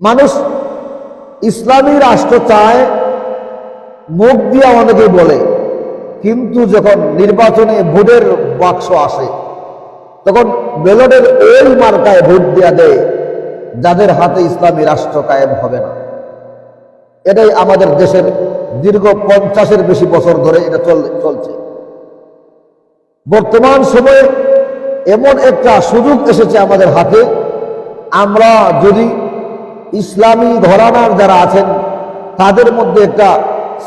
মানুষ ইসলামী রাষ্ট্র চায়, মুখ দিয়ে অনেকে বলে। কিন্তু যখন নির্বাচনে ভোটের বাক্স আসে, তখন বেলটের ওই মার্কায় ভোট দেওয়া দেয়, যাদের হাতে ইসলামী রাষ্ট্র কায়েম হবে না। এটাই আমাদের দেশের দীর্ঘ পঞ্চাশের বেশি বছর ধরে এটা চল- চলছে। বর্তমান সময়ে এমন একটা সুযোগ এসেছে আমাদের হাতে। আমরা যদি ইসলামী ঘরানার যারা আছেন, তাদের মধ্যে একটা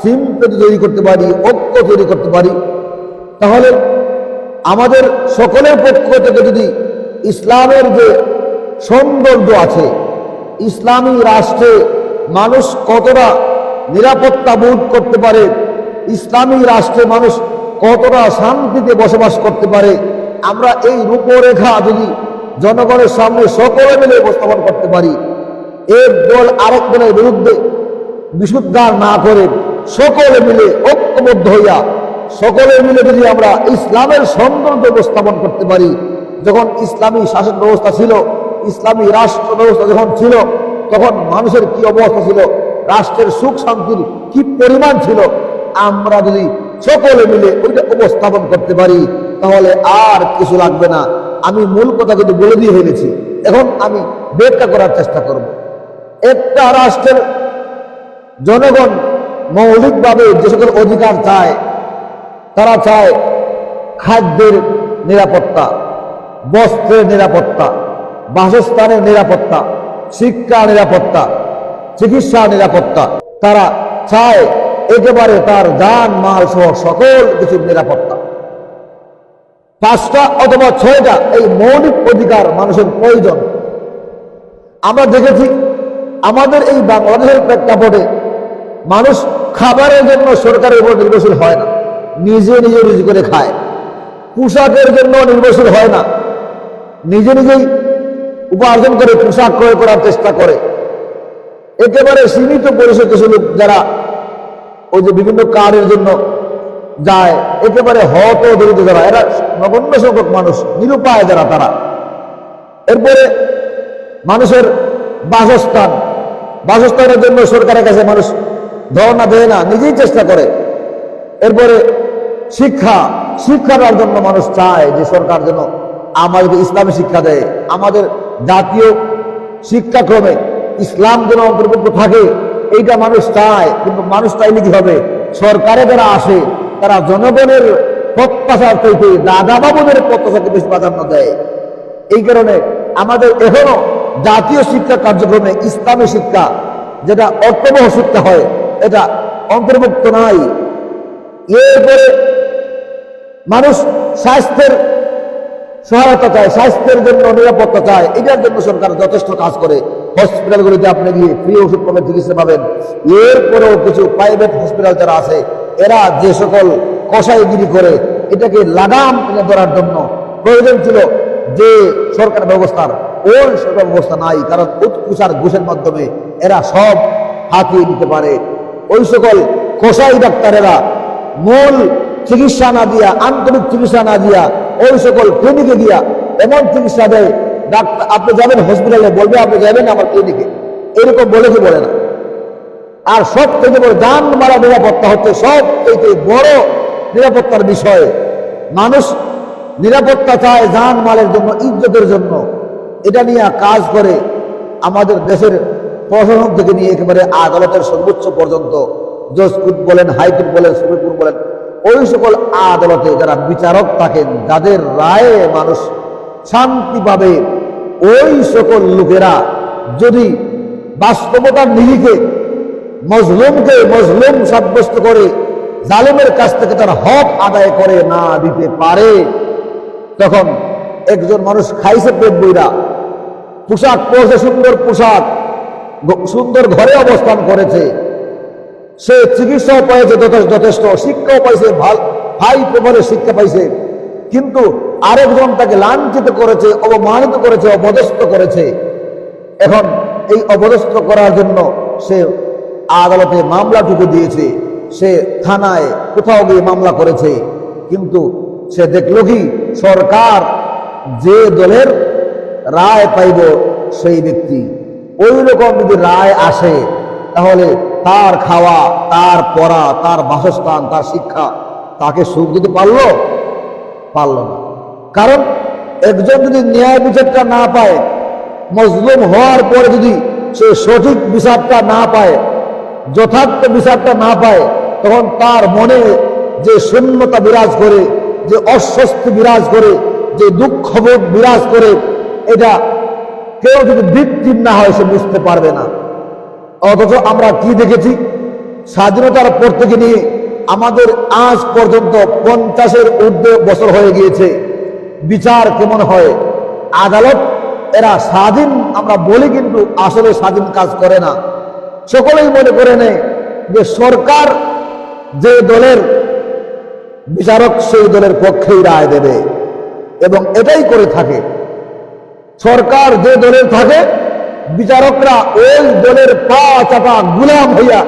সিম্পেতি তৈরি করতে পারি, ঐক্য তৈরি করতে পারি। তাহলে আমাদের সকলের পক্ষ থেকে যদি ইসলামের যে সৌন্দর্য আছে, ইসলামী রাষ্ট্রে মানুষ কতটা নিরাপত্তা বোধ করতে পারে, ইসলামী রাষ্ট্রে মানুষ কতটা শান্তিতে বসবাস করতে পারে, আমরা এই রূপরেখা যদি জনগণের সামনে সকলে মিলে উপস্থাপন করতে পারি এক দল আরেক দলের বিরুদ্ধে বিশুদ্ধার না করে সকলে মিলে ঐক্যবদ্ধ হইয়া, সকলে মিলে যদি আমরা ইসলামের সৌন্দর্য উপস্থাপন করতে পারি, যখন ইসলামী শাসন ব্যবস্থা ছিল, ইসলামী রাষ্ট্র ব্যবস্থা যখন ছিল, তখন মানুষের কি অবস্থা ছিল, রাষ্ট্রের সুখ শান্তির কি পরিমাণ ছিল, আমরা যদি সকলে মিলে ওইটা উপস্থাপন করতে পারি, তাহলে আর কিছু লাগবে না। আমি মূল কথা কিন্তু বলে দিয়ে ফেলেছি। এখন আমি ব্যাখ্যা করার চেষ্টা করব। একটা রাষ্ট্রের জনগণ মৌলিকভাবে যে সকল অধিকার চায়, তারা চায় খাদ্যের নিরাপত্তা, বস্ত্রের নিরাপত্তা, বাসস্থানের নিরাপত্তা শিক্ষা নিরাপত্তা চিকিৎসা নিরাপত্তা। তারা চায় একেবারে তার যান মাল সহ সকল কিছুর নিরাপত্তা। পাঁচটা অথবা ছয়টা এই মৌলিক অধিকার মানুষের প্রয়োজন। আমরা দেখেছি আমাদের এই বাংলাদেশের প্রেক্ষাপটে মানুষ খাবারের জন্য সরকারের উপর নির্ভরশীল হয় না। নিজে নিজে রুজি করে খায়। পোশাকের জন্য নির্ভরশীল হয় না। নিজে নিজেই উপার্জন করে পোশাক ক্রয় করার চেষ্টা করে। একেবারে সীমিত পরিসর কিছু লোক যারা ওই যে বিভিন্ন কার্ডের জন্য যায়, একেবারে হত দরিদ্র যারা, এরা নগণ্য সংখ্যক মানুষ, নিরুপায় যারা তারা। এরপরে মানুষের বাসস্থান বাসস্থানের জন্য সরকারের কাছে মানুষ ধর্ণা দেয় না, নিজেই চেষ্টা করে। এরপরে শিক্ষা শিক্ষার জন্য মানুষ চায় যে সরকার যেন আমাদের ইসলামী শিক্ষা দেয়। আমাদের জাতীয় শিক্ষাক্রমে ইসলাম যেন অন্তর্ভুক্ত থাকে, এইটা মানুষ চায়, কিন্তু মানুষ চাইলে কি হবে? সরকারে যারা আসে, তারা জনগণের প্রত্যাশার থেকে দাদা বাবুদের প্রত্যাশাকে বেশি প্রাধান্য দেয়। এই কারণে আমাদের এখনও জাতীয় শিক্ষা কার্যক্রমে ইসলামী শিক্ষা, যেটা অর্থবহ শিক্ষা হয়, এটা অন্তর্ভুক্ত নাই। এরপরে মানুষ স্বাস্থ্যের সহায়তা চায়, স্বাস্থ্যের জন্য নিরাপত্তা চায়, এটার জন্য সরকার যথেষ্ট কাজ করে। হসপিটালগুলিতে আপনি গিয়ে ফ্রি ওষুধ পাবেন, চিকিৎসা পাবেন। এরপরেও কিছু প্রাইভেট হসপিটাল যারা আছে, এরা যে সকল কষাইগিরি করে, এটাকে লাগাম টেনে ধরার জন্য প্রয়োজন ছিল। যে সরকার ব্যবস্থার, ওই সরকার ব্যবস্থা নাই, কারণ উৎকুচার ঘুষের মাধ্যমে এরা সব হাতিয়ে নিতে পারে। ওই সকল কষাই ডাক্তারেরা মূল চিকিৎসা না দিয়া, আন্তরিক চিকিৎসা না দিয়া, ওই সকল ক্লিনিকে দিয়া এমন চিকিৎসা দেয়, ডাক্তার, আপনি যাবেন হসপিটালে বলবে, আপনি যাবেন আমার ক্লিনিকে। এরকম বলে কি বলে না? আর সব থেকে বড় যান মারা নিরাপত্তা হচ্ছে সব থেকে বড় নিরাপত্তার বিষয়। মানুষ নিরাপত্তা চায় যান মালের জন্য, ইজ্জতের জন্য। এটা নিয়ে কাজ করে আমাদের দেশের প্রশাসন থেকে নিয়ে একেবারে আদালতের সর্বোচ্চ পর্যন্ত জজকুট বলেন হাইকোর্ট বলেন, সুপ্রিম বলেন, ওই সকল আদালতে যারা বিচারক থাকেন, যাদের রায়ে মানুষ শান্তি পাবে, ওই সকল লোকেরা যদি বাস্তবতার নিরিখে মজলুমকে মজলুম সাব্যস্ত করে, জালেমের কাছ থেকে তার হক আদায় করে না দিতে পারে তখন একজন মানুষ খাইছে পেট বইরা। পোশাক পরেছে, সুন্দর পোশাক সুন্দর ঘরে অবস্থান করেছে। সে চিকিৎসাও পাইছে যথেষ্ট শিক্ষাও পাইছে, ভালো হাই প্রকারের শিক্ষা পাইছে। কিন্তু আরেকজন তাকে লাঞ্ছিত করেছে, অবমানিত করেছে, অপদস্থ করেছে। এখন এই অপদস্থ করার জন্য সে আদালতে মামলা মামলাটুকু দিয়েছে। সে থানায় কোথাও গিয়ে মামলা করেছে। কিন্তু সে দেখল কি? সরকার যে দলের রায় পাইব সেই ব্যক্তি। ওই রকম যদি রায় আসে, তাহলে তার খাওয়া, তার পড়া, তার বাসস্থান, তার শিক্ষা, তাকে সুখ দিতে পারল পারল না। কারণ একজন যদি ন্যায় বিচারটা না পায়, মজলুম হওয়ার পরে যদি সে সঠিক বিচারটা না পায়, যথার্থ বিচারটা না পায়, তখন তার মনে যে শূন্যতা বিরাজ করে যে অস্বস্তি বিরাজ করে, যে দুঃখবোধ বিরাজ করে, এটা কেউ যদি ভিত্তিম না হয়, সে বুঝতে পারবে না। অথচ আমরা কি দেখেছি? স্বাধীনতার পর থেকে নিয়ে আমাদের আজ পর্যন্ত পঞ্চাশের ঊর্ধ্বে বছর হয়ে গিয়েছে। বিচার কেমন হয়? আদালত, এরা স্বাধীন, আমরা বলি কিন্তু আসলে স্বাধীন কাজ করে না। সকলেই মনে করে নেয় যে সরকার যে দলের বিচারক সেই দলের পক্ষেই রায় দেবে। এবং এটাই করে থাকে। সরকার যে দলের থাকে, বিচারকরা ওই দলের পা চাপা গুলাম হইয়া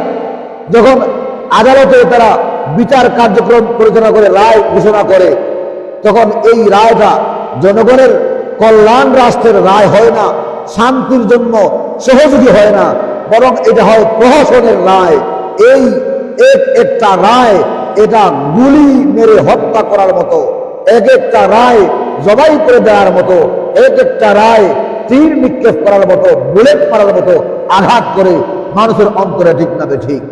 যখন আদালতে তারা বিচার কার্যক্রম পরিচালনা করে, রায় ঘোষণা করে, তখন এই রায়টা জনগণের কল্যাণ রাষ্ট্রের রায় হয় না, শান্তির জন্য সহযোগী হয় না, বরং এটা হয় প্রহসনের রায়। এই এক একটা রায় এটা গুলি মেরে হত্যা করার মতো, এক একটা রায় জবাই করে দেওয়ার মতো, এক একটা রায় তীর নিক্ষেপ করার মতো, বুলেট করার মতো আঘাত করে মানুষের অন্তরে ঠিক না ঠিক।